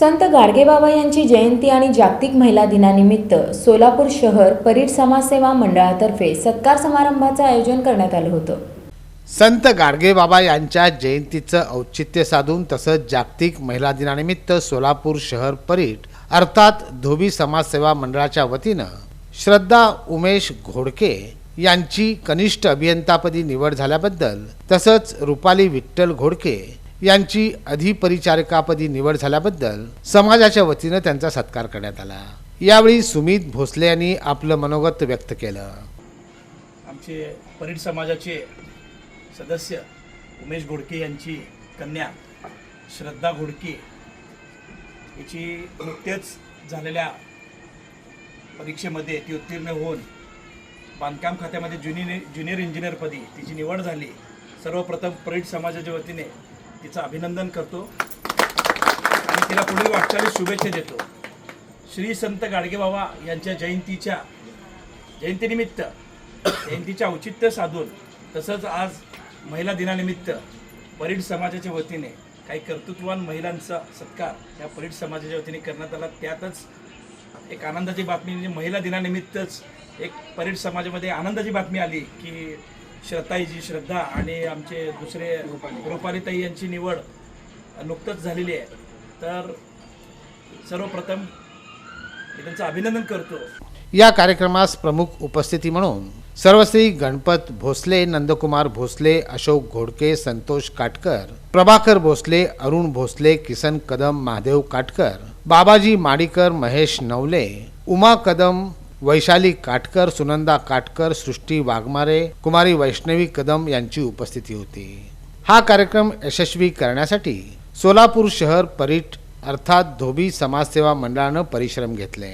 संत गाडगेबाबा यांची जयंती आणि जागतिक महिला दिनानिमित्त सोलापूर शहर परीट समाजसेवा मंडळातर्फे सत्कार समारंभाचं आयोजन करण्यात आलं होतं. संत गाडगेबाबा यांच्या जयंतीचं औचित्य साधून तसंच जागतिक महिला दिनानिमित्त सोलापूर शहर परीट अर्थात धोबी समाजसेवा मंडळाच्या वतीनं श्रद्धा उमेश घोडके यांची कनिष्ठ अभियंतापदी निवड झाल्याबद्दल तसंच रुपाली विठ्ठल घोडके यांची अधिपरिचारिकापदी निवड झाल्याबद्दल समाजाच्या वतीनं त्यांचा सत्कार करण्यात आला. यावेळी सुमित भोसले यांनी आपलं मनोगत व्यक्त केलं. आमचे परीड समाजाचे सदस्य उमेश घोडके यांची कन्या श्रद्धा घोडके हिची नुकतेच झालेल्या परीक्षेमध्ये ती उत्तीर्ण होऊन बांधकाम खात्यामध्ये ज्युनियर ज्युनियर इंजिनियरपदी तिची निवड झाली. सर्वप्रथम परीड समाजाच्या वतीने तिचं अभिनंदन करतो. आणि तिला पुढील वाटचालीस शुभेच्छा देतो. श्री संत गाडगेबाबा यांच्या जयंतीच्या जयंतीनिमित्त जयंतीचे औचित्य साधून तसंच आज महिला दिनानिमित्त परीड समाजाच्या वतीने काही कर्तृत्ववान महिलांचा सत्कार या परीड समाजाच्या वतीने करण्यात आला. त्यातच एक आनंदाची बातमी म्हणजे महिला दिनानिमित्तच एक परीड समाजामध्ये आनंदाची बातमी आली की श्रद्धाईची श्रद्धा आणि आमचे दुसरे रुपालीताई यांची निवड नुकतंच झालेली आहे. तर सर्वप्रथम मी त्यांचं अभिनंदन करतो. या कार्यक्रमास प्रमुख उपस्थिती म्हणून सर्वश्री गणपत भोसले नंदकुमार भोसले अशोक घोडके संतोष काटकर प्रभाकर भोसले अरुण भोसले किसन कदम महादेव काटकर बाबाजी माडीकर महेश नवले उमा कदम वैशाली काटकर सुनंदा काटकर सृष्टी वाघमारे कुमारी वैष्णवी कदम यांची उपस्थिती होती. हा कार्यक्रम यशस्वी करण्यासाठी सोलापूर शहर परीट अर्थात धोबी समाजसेवा मंडळानं परिश्रम घेतले.